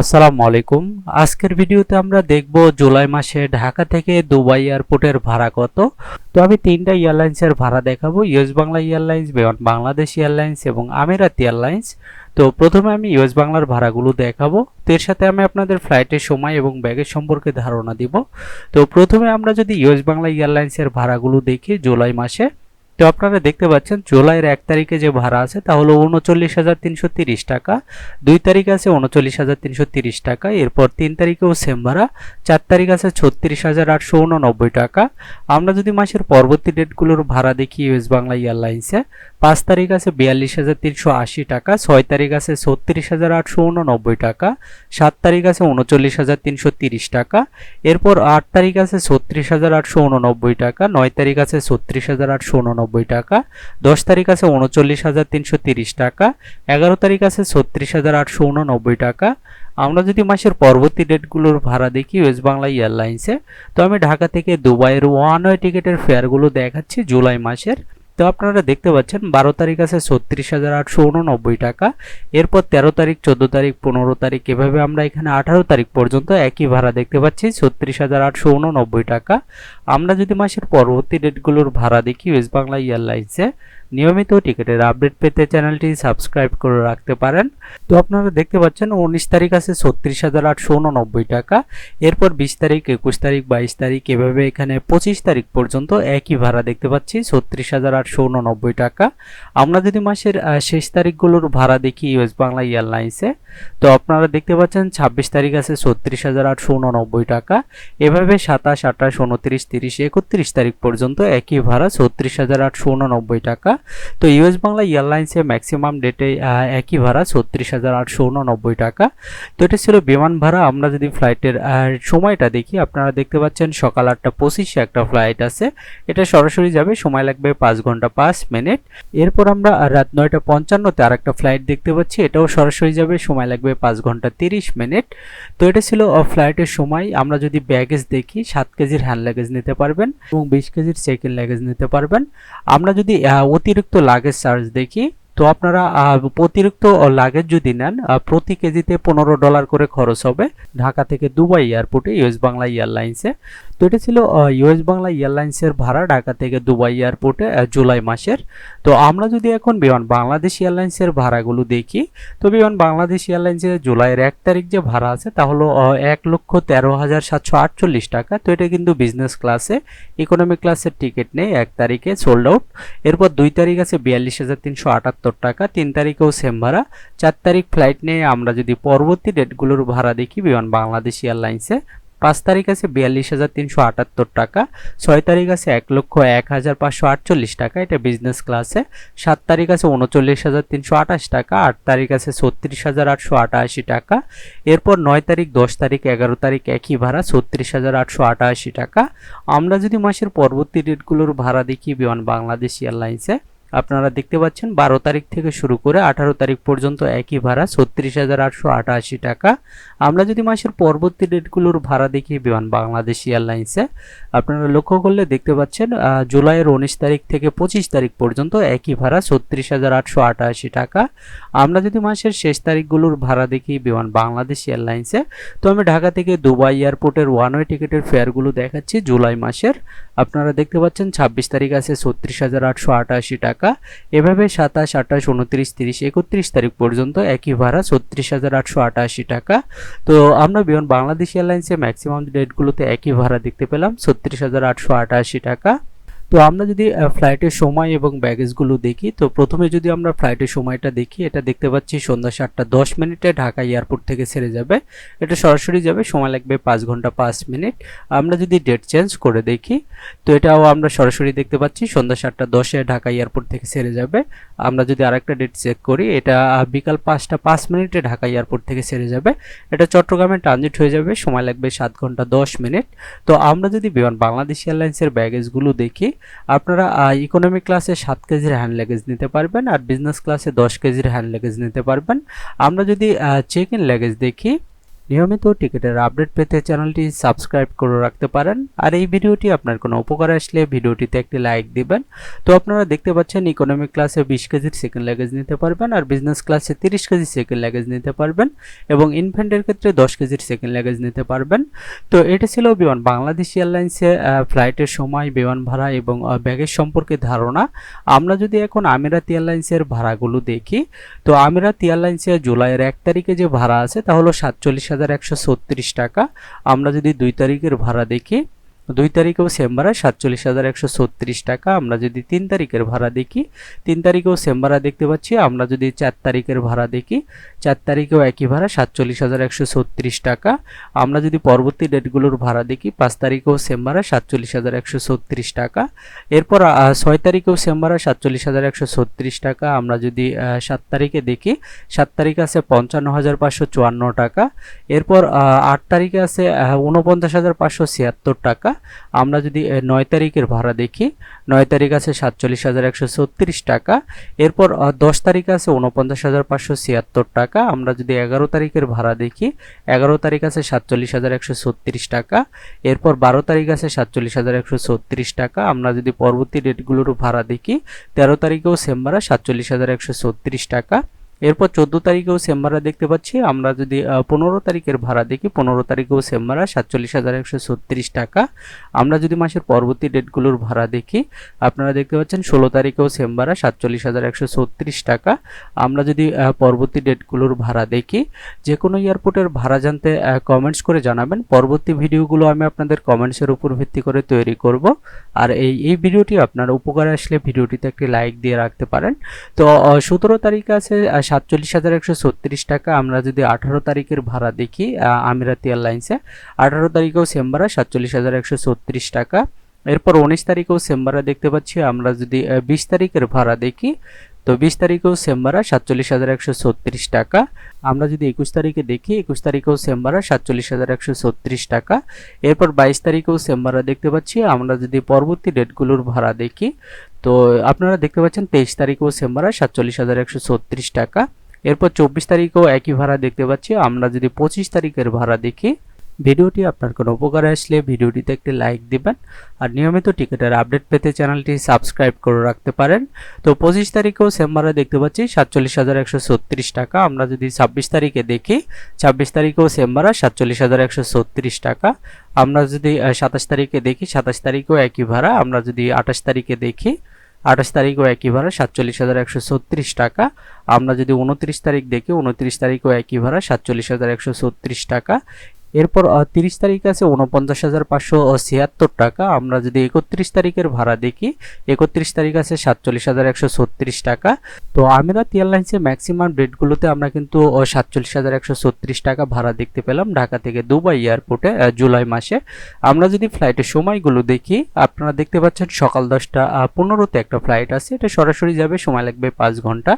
আসসালামু আলাইকুম। আজকের ভিডিওতে আমরা দেখব জুলাই মাসে ঢাকা থেকে দুবাই এয়ারপোর্টের ভাড়া কত। তো আমি তিনটা এয়ারলাইন্সের ভাড়া দেখাবো, US Bangla airlines Biman Bangladesh airlines এবং আমিরাত এয়ারলাইন্স। তো প্রথমে আমি ইউএস বাংলার ভাড়াগুলো দেখাবো। তো এর সাথে আমি আপনাদের ফ্লাইটের সময় এবং ব্যাগের সম্পর্কে ধারণা দিব। তো প্রথমে আমরা যদি ইউএস বাংলা এয়ারলাইন্সের ভাড়াগুলো দেখি জুলাই মাসে তো আপনারা দেখতে পাচ্ছেন, জুলাইয়ের এক তারিখে যে ভাড়া আছে তা হলো উনচল্লিশ হাজার তিনশো তিরিশ টাকা। দুই তারিখ আছে উনচল্লিশ হাজার তিনশো তিরিশ টাকা, এরপর তিন তারিখেও সেম ভাড়া। চার তারিখ আছে ছত্রিশ হাজার আটশো উননব্বই টাকা। আমরা যদি মাসের পরবর্তী ডেটগুলোর ভাড়া দেখি ইউএস বাংলা এয়ারলাইন্সে পাঁচ তারিখ আছে বিয়াল্লিশ হাজার তিনশো আশি টাকা, ছয় তারিখ আছে ছত্রিশ হাজার আটশো উননব্বই টাকা, সাত তারিখ আছে উনচল্লিশ হাজার তিনশো তিরিশ টাকা, এরপর আট তারিখ আছে ছত্রিশ হাজার আটশো উননব্বই টাকা, নয় তারিখ আছে ছত্রিশ হাজার আটশো উননব্বই টাকা, দশ তারিখ আছে উনচল্লিশ হাজার তিনশো তিরিশ টাকা, এগারো তারিখ আছে ছত্রিশ হাজার আটশো উননব্বই টাকা। আমরা যদি মাসের পরবর্তী ডেটগুলোর ভাড়া দেখি ওয়েস্ট বাংলা এয়ারলাইন্সে তো আমি ঢাকা থেকে দুবাইয়ের ওয়ান ওয়ে টিকিটের ফেয়ারগুলো দেখাচ্ছি জুলাই মাসের। তো আপনারা দেখতে পাচ্ছেন, বারো তারিখ আছে ছত্রিশ হাজার আটশো উননব্বই টাকা। এরপর তেরো তারিখ, চোদ্দ তারিখ, পনেরো তারিখ, এভাবে আমরা এখানে আঠারো তারিখ পর্যন্ত একই ভাড়া দেখতে পাচ্ছি, ছত্রিশ হাজার আটশো উননব্বই টাকা। আমরা যদি মাসের পরবর্তী ডেটগুলোর ভাড়া দেখি ওয়েস্ট বাংলা এয়ারলাইন্সে নিয়মিত টিকিটের আপডেট পেতে চ্যানেলটি সাবস্ক্রাইব করে রাখতে পারেন। তো আপনারা দেখতে পাচ্ছেন, উনিশ তারিখ আছে ছত্রিশ হাজার আটশো উননব্বই টাকা। এরপর বিশ তারিখ, একুশ তারিখ, বাইশ তারিখ, এভাবে এখানে পঁচিশ তারিখ পর্যন্ত একই ভাড়া দেখতে পাচ্ছি, ছত্রিশ হাজার আটশো উননব্বই টাকা। আমরা যদি মাসের শেষ তারিখগুলোর ভাড়া দেখি ইউএস বাংলা এয়ারলাইন্সে, তো আপনারা দেখতে পাচ্ছেন ছাব্বিশ তারিখ আছে ছত্রিশ হাজার আটশো উননব্বই টাকা। এভাবে সাতাশ, আঠাশ, উনত্রিশ, তিরিশ, একত্রিশ তারিখ পর্যন্ত একই ভাড়া ছত্রিশ হাজার আটশো উননব্বই টাকা। তো ইউএস বাংলা এয়ারলাইন্সে ম্যাক্সিমাম ডেটে একই ভাড়া ছত্রিশ হাজার আটশো উননব্বই টাকা। তো এটা ছিল বিমান ভাড়া। আমরা যদি ফ্লাইটের সময়টা দেখি আপনারা দেখতে পাচ্ছেন সকাল আটটা পঁচিশে একটা ফ্লাইট আছে। এটা সরাসরি যাবে সময় লাগবে পাঁচ ঘণ্টা পাঁচ মিনিট। এরপর আমরা রাত নয়টা পঞ্চান্নতে আর একটা ফ্লাইট দেখতে পাচ্ছি। এটাও সরাসরি যাবে সময় লাগবে পাঁচ ঘণ্টা তিরিশ মিনিট। তো এটা ছিল ফ্লাইটের সময়। আমরা যদি ব্যাগেজ দেখি সাত কেজির হ্যান্ড লাগেজ নিতে পারবেন এবং বিশ কেজির ইন লাগেজ নিতে পারবেন। আমরা যদি আহ, অতিরিক্ত লাগেজ চার্জ দেখি তো আপনারা অতিরিক্ত লাগেজ যদি নেন প্রতি কেজিতে পনেরো ডলার করে খরচ হবে ঢাকা থেকে দুবাই এয়ারপোর্টে ইউএস বাংলা এয়ারলাইন্সে তো এটা ছিল ইউএস বাংলা এয়ারলাইন্সের ভাড়া ঢাকা থেকে দুবাই এয়ারপোর্টে জুলাই মাসের। তো আমরা যদি এখন বিমান, বাংলাদেশ এয়ারলাইন্সের ভাড়াগুলো দেখি, তো বিমান, বাংলাদেশ এয়ারলাইন্সের জুলাইয়ের এক তারিখ যে ভাড়া আছে, তা হলো এক লক্ষ তেরো হাজার সাতশো আটচল্লিশ টাকা। তো এটা কিন্তু বিজনেস ক্লাসে ইকোনমি ক্লাসের টিকিট নেই, এক তারিখে সোল্ড আউট এরপর দুই তারিখ আছে বিয়াল্লিশ হাজার তিনশো আটাত্তর টাকা, তিন তারিখেও সেম ভাড়া। চার তারিখ ফ্লাইট নিয়ে আমরা যদি পরবর্তী ডেটগুলোর ভাড়া দেখি, বিমান বাংলাদেশ এয়ারলাইন্সে পাঁচ তারিখ আছে বিয়াল্লিশ হাজার তিনশো আটাত্তর টাকা, ছয় তারিখ আছে এক লক্ষ এক হাজার পাঁচশো আটচল্লিশ টাকা, এটা বিজনেস ক্লাসে সাত তারিখ আছে উনচল্লিশ হাজার তিনশো আঠাশ টাকা, আট তারিখ আছে ছত্রিশ হাজার আটশো আটাশি টাকা। এরপর নয় তারিখ, দশ তারিখ, এগারো তারিখ একই ভাড়া, ছত্রিশ হাজার আটশো আটাশি টাকা। আমরা যদি মাসের পরবর্তী ডেটগুলোর ভাড়া দেখি, বিমান বাংলাদেশ এয়ারলাইন্সে আপনারা দেখতে পাচ্ছেন, বারো তারিখ থেকে শুরু করে আঠারো তারিখ পর্যন্ত একই ভাড়া, ছত্রিশ হাজার আটশো আটাশি টাকা। আমরা যদি মাসের পরবর্তী ডেটগুলোর ভাড়া দেখি বিমান বাংলাদেশ এয়ারলাইন্সে, আপনারা লক্ষ্য করলে দেখতে পাচ্ছেন জুলাইয়ের উনিশ তারিখ থেকে পঁচিশ তারিখ পর্যন্ত একই ভাড়া, ছত্রিশ হাজার আটশো আটাশি টাকা। আমরা যদি মাসের শেষ তারিখগুলোর ভাড়া দেখি বিমান বাংলাদেশ এয়ারলাইন্সে, তো আমি ঢাকা থেকে দুবাই এয়ারপোর্টের ওয়ান ওয়ে টিকিটের ফেয়ারগুলো দেখাচ্ছি জুলাই মাসের। আপনারা দেখতে পাচ্ছেন, ছাব্বিশ তারিখ আছে, ছত্রিশ হাজার আটশো আটাশি টাকা। এভাবে সাতাশ, আঠাশ, উনত্রিশ, তিরিশ, একত্রিশ তারিখ পর্যন্ত একই ভাড়া ছত্রিশ হাজার আটশো আটাশি টাকা। তো আমরা বিমান বাংলাদেশ এয়ারলাইন্সে ম্যাক্সিমাম ডেটগুলোতে একই ভাড়া দেখতে পেলাম, ছত্রিশ হাজার আটশো আটাশি টাকা। তো আমরা যদি ফ্লাইটের সময় এবং ব্যাগেজগুলো দেখি, তো প্রথমে যদি আমরা ফ্লাইটের সময়টা দেখি, এটা দেখতে পাচ্ছি সন্ধ্যা সাতটা দশ মিনিটে ঢাকা এয়ারপোর্ট থেকে ছেড়ে যাবে। এটা সরাসরি যাবে, সময় লাগবে পাঁচ ঘণ্টা পাঁচ মিনিট। আমরা যদি ডেট চেঞ্জ করে দেখি, তো এটাও আমরা সরাসরি দেখতে পাচ্ছি সন্ধ্যা সাতটা দশে ঢাকা এয়ারপোর্ট থেকে ছেড়ে যাবে। আমরা যদি আরেকটা ডেট চেক করি, এটা বিকাল পাঁচটা পাঁচ মিনিটে ঢাকা এয়ারপোর্ট থেকে ছেড়ে যাবে। এটা চট্টগ্রামে ট্রানজিট হয়ে যাবে, সময় লাগবে সাত ঘণ্টা দশ মিনিট। তো আমরা যদি বিমান, বাংলাদেশ এয়ারলাইন্সের ব্যাগেজগুলো দেখি আপনারা ইকোনমি ক্লাসে সাত কেজির হ্যান্ড লাগেজ নিতে পারবেন আর বিজনেস ক্লাসে দশ কেজির হ্যান্ড লাগেজ নিতে পারবেন। আমরা যদি চেক ইন লাগেজ দেখি নিয়মিত টিকিটের আপডেট পেতে চ্যানেলটি সাবস্ক্রাইব করে রাখতে পারেন। আর এই ভিডিওটি আপনার কোনো উপকার আসলে ভিডিওটিতে একটি লাইক দিবেন। তো আপনারা দেখতে পাচ্ছেন ইকোনমিক ক্লাসে বিশ কেজির সেকেন্ড ল্যাগেজ নিতে পারবেন আর বিজনেস ক্লাসে তিরিশ কেজির সেকেন্ড ল্যাগেজ নিতে পারবেন এবং ইনফ্যান্টের ক্ষেত্রে দশ কেজির সেকেন্ড ল্যাগেজ নিতে পারবেন। তো এটা ছিল বিমান বাংলাদেশ এয়ারলাইন্সে ফ্লাইটের সময়, বিমান ভাড়া এবং ব্যাগের সম্পর্কে ধারণা। আমরা যদি এখন আমিরাত এয়ারলাইন্সের ভাড়াগুলো দেখি, তো আমিরাত এয়ারলাইন্সে জুলাইয়ের এক তারিখে যে ভাড়া আছে তা হলো সাতচল্লিশ হাজার একশো ছত্রিশ টাকা। আমরা যদি দুই তারিখের ভাড়া দেখি দুই তারিখেও সেম ভাড়া সাতচল্লিশ হাজার একশো ছত্রিশ টাকা। আমরা যদি তিন তারিখের ভাড়া দেখি তিন তারিখেও সেম ভাড়া দেখতে পাচ্ছি আমরা যদি চার তারিখের ভাড়া দেখি চার তারিখেও একই ভাড়া সাতচল্লিশ হাজার একশো ছত্রিশ টাকা। আমরা যদি পরবর্তী ডেটগুলোর ভাড়া দেখি পাঁচ তারিখেও সেম ভাড়া সাতচল্লিশ হাজার একশো ছত্রিশ টাকা। এরপর ছয় তারিখেও সেম ভাড়া সাতচল্লিশ হাজার একশো ছত্রিশ টাকা। আমরা যদি সাত তারিখে দেখি সাত তারিখে আছে পঞ্চান্ন হাজার পাঁচশো চুয়ান্ন টাকা। এরপর আট তারিখে আছে আহ, উনপঞ্চাশ হাজার পাঁচশো ছিয়াত্তর টাকা। আমরা যদি নয় তারিখের ভাড়া দেখি, নয় তারিখ আছে সাতচল্লিশ হাজার একশো ছত্রিশ টাকা, এরপর দশ তারিখে আছে উনপঞ্চাশ হাজার পাঁচশো ছিয়াত্তর টাকা, আমরা যদি এগারো তারিখের ভাড়া দেখি, এগারো তারিখ আছে সাতচল্লিশ হাজার একশো ছত্রিশ টাকা, এরপর বারো তারিখ আছে সাতচল্লিশ হাজার একশো ছত্রিশ টাকা, আমরা যদি পরবর্তী ডেটগুলোর ভাড়া দেখি, তেরো তারিখেও সেম ভাড়া সাতচল্লিশ হাজার একশো ছত্রিশ টাকা এরপর চোদ্দ তারিখেও সেম ভাড়া দেখতে পাচ্ছি। আমরা যদি পনেরো তারিখের ভাড়া দেখি, পনেরো তারিখেও সেম ভাড়া সাতচল্লিশ হাজার একশো ছত্রিশ টাকা। আমরা যদি মাসের পরবর্তী ডেটগুলোর ভাড়া দেখি, আপনারা দেখতে পাচ্ছেন ষোলো তারিখেও সেম ভাড়া সাতচল্লিশ হাজার একশো ছত্রিশ টাকা। আমরা যদি পরবর্তী ডেটগুলোর ভাড়া দেখি, যে কোনো এয়ারপোর্টের ভাড়া জানতে কমেন্টস করে জানাবেন। পরবর্তী ভিডিওগুলো আমি আপনাদের কমেন্টসের উপর ভিত্তি করে তৈরি করব। আর এই এই ভিডিওটি আপনার উপকারে আসলে ভিডিওটিতে একটি লাইক দিয়ে রাখতে পারেন। তো সতেরো তারিখে আছে সাতচল্লিশ হাজার একশো ছত্রিশ টাকা। আমরা যদি আঠারো তারিখের ভাড়া দেখি আমিরাত এয়ারলাইন্সে, আঠারো তারিখেও সেম ভাড়া সাতচল্লিশ হাজার একশো ছত্রিশ টাকা। এরপর উনিশ তারিখেও সেম ভাড়া দেখতে পাচ্ছি, আমরা যদি বিশ তারিখের ভাড়া দেখি, তো বিশ তারিখেও সেম ভাড়া সাতচল্লিশ হাজার একশো ছত্রিশ টাকা। আমরা যদি একুশ তারিখে দেখি, একুশ তারিখেও সেম ভাড়া সাতচল্লিশ হাজার একশো ছত্রিশ টাকা। এরপর বাইশ তারিখেও সেম ভাড়া দেখতে পাচ্ছি, আমরা যদি পরবর্তী ডেটগুলোর ভাড়া দেখি তো আপনারা দেখতে পাচ্ছেন তেইশ তারিখেও সেম ভাড়া সাতচল্লিশ হাজার একশো ছত্রিশ টাকা। এরপর চব্বিশ তারিখেও একই ভাড়া দেখতে পাচ্ছি। আমরা যদি পঁচিশ তারিখের ভাড়া দেখি, ভিডিওটি আপনার কোনো উপকারে আসলে ভিডিওটিতে একটি লাইক দিবেন আর নিয়মিত টিকিটের আপডেট পেতে চ্যানেলটি সাবস্ক্রাইব করে রাখতে পারেন। তো পঁচিশ তারিখেও সেম ভাড়া দেখতে পাচ্ছি সাতচল্লিশ হাজার একশো ছত্রিশ টাকা। আমরা যদি ছাব্বিশ তারিখে দেখি, ছাব্বিশ তারিখেও সেম ভাড়া সাতচল্লিশ হাজার একশো ছত্রিশ টাকা। আমরা যদি সাতাশ তারিখে দেখি, সাতাশ তারিখেও একই ভাড়া। আমরা যদি আঠাশ তারিখে দেখি আঠাশ তারিখও একই ভাড়া সাতচল্লিশ হাজার একশো ছত্রিশ টাকা। আমরা যদি উনত্রিশ তারিখ দেখি, উনত্রিশ তারিখও একই ভাড়া সাতচল্লিশ হাজার একশো ছত্রিশ টাকা। এরপর তিরিশ তারিখ আছে উনপঞ্চাশ হাজার পাঁচশো ছিয়াত্তর টাকা। আমরা যদি একত্রিশ তারিখের ভাড়া দেখি, একত্রিশ তারিখ আছে সাতচল্লিশ হাজার একশো ছত্রিশ টাকা। তো আমিরাত এয়ারলাইন্সের ম্যাক্সিমাম ডেটগুলোতে আমরা কিন্তু সাতচল্লিশ হাজার একশো ছত্রিশ টাকা ভাড়া দেখতে পেলাম ঢাকা থেকে দুবাই এয়ারপোর্টে জুলাই মাসে। আমরা যদি ফ্লাইটের সময়গুলো দেখি, আপনারা দেখতে পাচ্ছেন সকাল দশটা পনেরোতে একটা ফ্লাইট আছে। এটা সরাসরি যাবে, সময় লাগবে পাঁচ ঘণ্টা।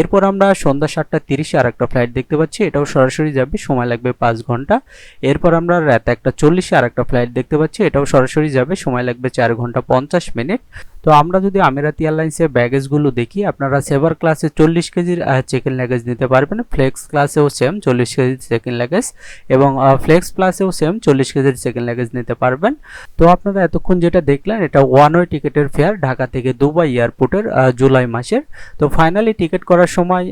এরপর আমরা সন্ধ্যা সাতটা তিরিশে আর একটা ফ্লাইট দেখতে পাচ্ছি, এটাও সরাসরি যাবে, সময় লাগবে পাঁচ ঘণ্টা। এরপর আমরা রাত একটা চল্লিশে আর একটা ফ্লাইট দেখতে পাচ্ছি, এটাও সরাসরি যাবে, সময় লাগবে চার ঘণ্টা পঞ্চাশ মিনিট। তো আমরা যদি আমিরাত এয়ারলাইন্সের ব্যাগেজগুলো দেখি, আপনারা সেভার ক্লাসে চল্লিশ কেজির চেক ইন লাগেজ নিতে পারবেন। ফ্লেক্স ক্লাসেও সেম চল্লিশ কেজির চেক ইন লাগেজ এবং ফ্লেক্স প্লাসেও সেম চল্লিশ কেজির চেক ইন লাগেজ নিতে পারবেন। তো আপনারা এতক্ষণ যেটা দেখলেন, এটা ওয়ান ওয়ে টিকিটের ফেয়ার ঢাকা থেকে দুবাই এয়ারপোর্টের জুলাই মাসের। তো ফাইনালি টিকিট করার সময়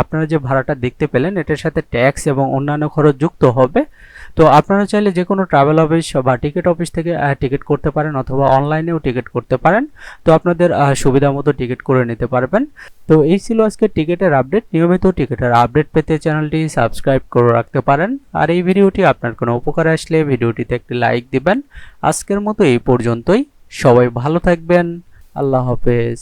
আপনারা যে ভাড়াটা দেখতে পেলেন, এটার সাথে ট্যাক্স এবং অন্যান্য খরচ যুক্ত হবে। তো আপনারা চাইলে যে কোনো ট্রাভেল অফিস বা টিকিট অফিস থেকে টিকিট করতে পারেন অথবা অনলাইনেও টিকিট করতে পারেন। তো আপনাদের সুবিধা মতো টিকিট করে নিতে পারবেন। তো এই ছিল আজকে টিকিটের আপডেট নিয়মিত টিকিটের আপডেট পেতে চ্যানেলটি সাবস্ক্রাইব করে রাখতে পারেন। আর এই ভিডিওটি আপনার কোনো উপকার আসলে ভিডিওটিতে একটি লাইক দিবেন। আজকের মতো এই পর্যন্তই। সবাই ভালো থাকবেন। আল্লাহ হাফেজ।